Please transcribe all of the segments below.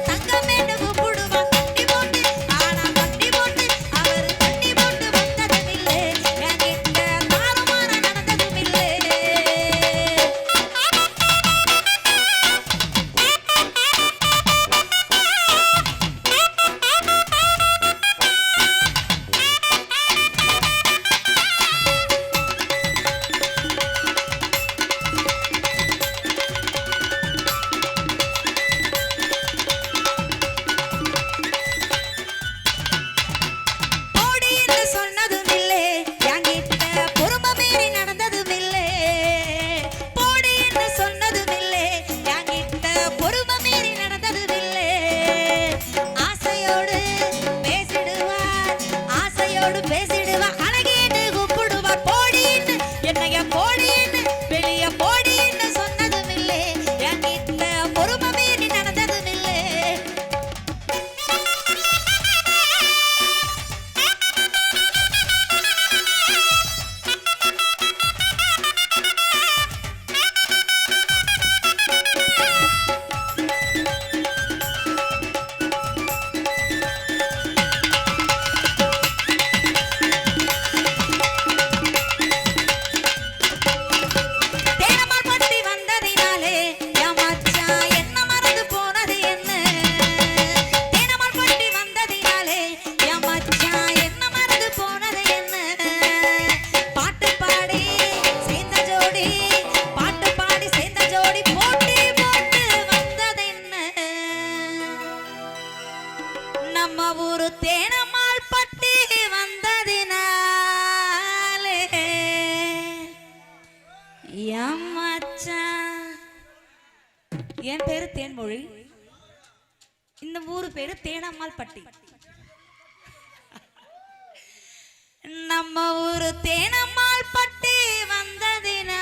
高め இந்த ஊர் பேரு தேனம்மாள் பட்டி. நம்ம ஊரு தேனம்மாள் பட்டி வந்ததினாலே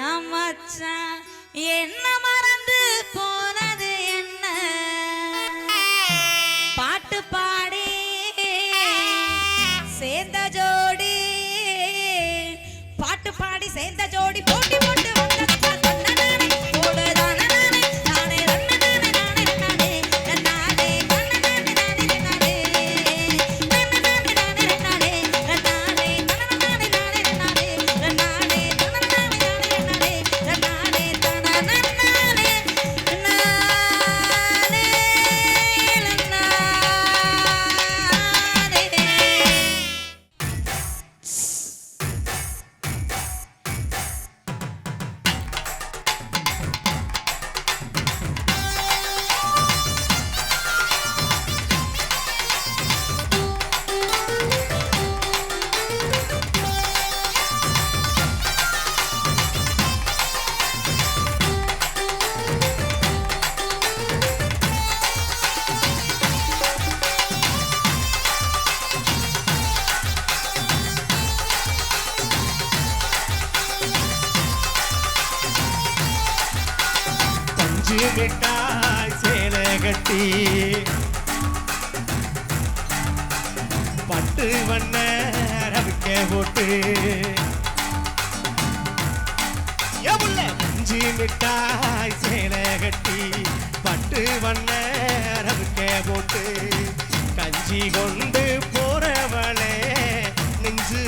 என் என்ன செஞ்சு விட்டாய் சேலை கட்டி பட்டு வண்ண ரவிக்க போட்டு செஞ்சு விட்டாய் சேலை கட்டி பட்டு வண்ண ரவிக்க போட்டு கஞ்சி கொண்டு போறவளே நெஞ்சு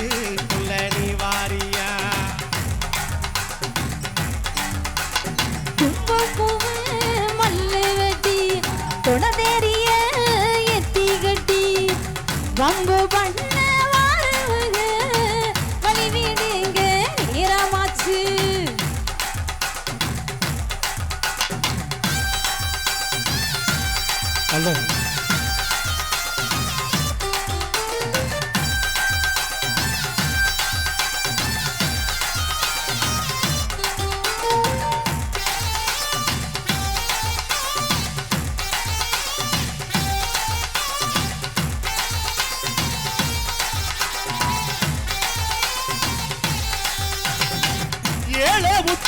알람.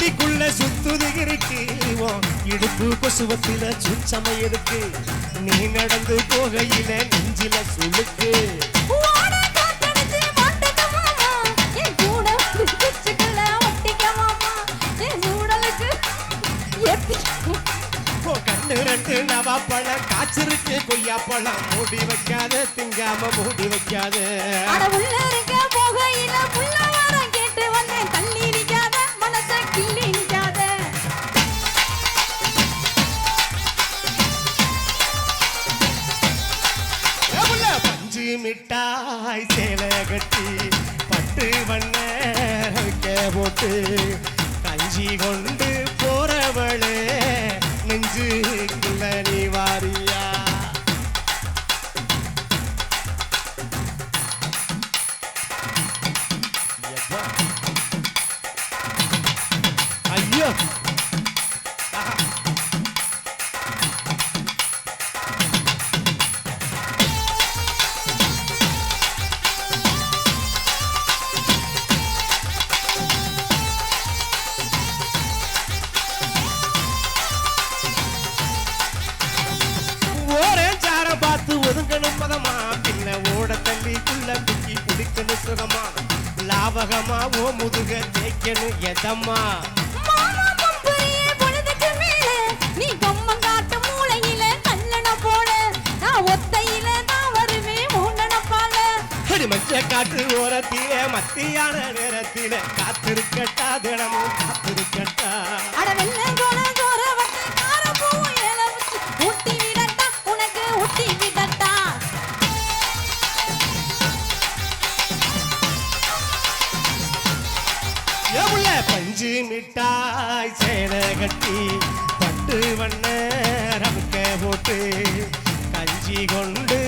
முட்டிக்குள்ள சுத்துது இருக்கு இடுப்பு கொசுவத்தில சுச்சமை இருக்கு நீ நடந்து போகையில நெஞ்சில ஓ கண்ணு ரெண்டு நவா பழம் காய்ச்சிருக்கு. கொய்யா பழம் மூடி வைக்காத திங்காம மூடி வைக்காத. போட்டு கஞ்சி கொண்டு போறவளே நெஞ்சுக்குள்ள நீ வாரியா? ஐயோ. லாபகமா ஓ முதுக தேய்க்கணும் எதம்மா? நீ கம்மம் காட்டு மூளையில கல்லண போல நான் ஒத்தையில நான் வருவேன் மூண்டன பால அடி மஞ்ச காற்று ஓரத்திலே மத்தியான நேரத்திலே காத்திருக்கட்டா தினமும் காத்திருக்கட்டா. அட வெள்ள விட்டாய் சேல கட்டி பட்டு வண்ண ரமுக்க போட்டு கஞ்சி கொண்டு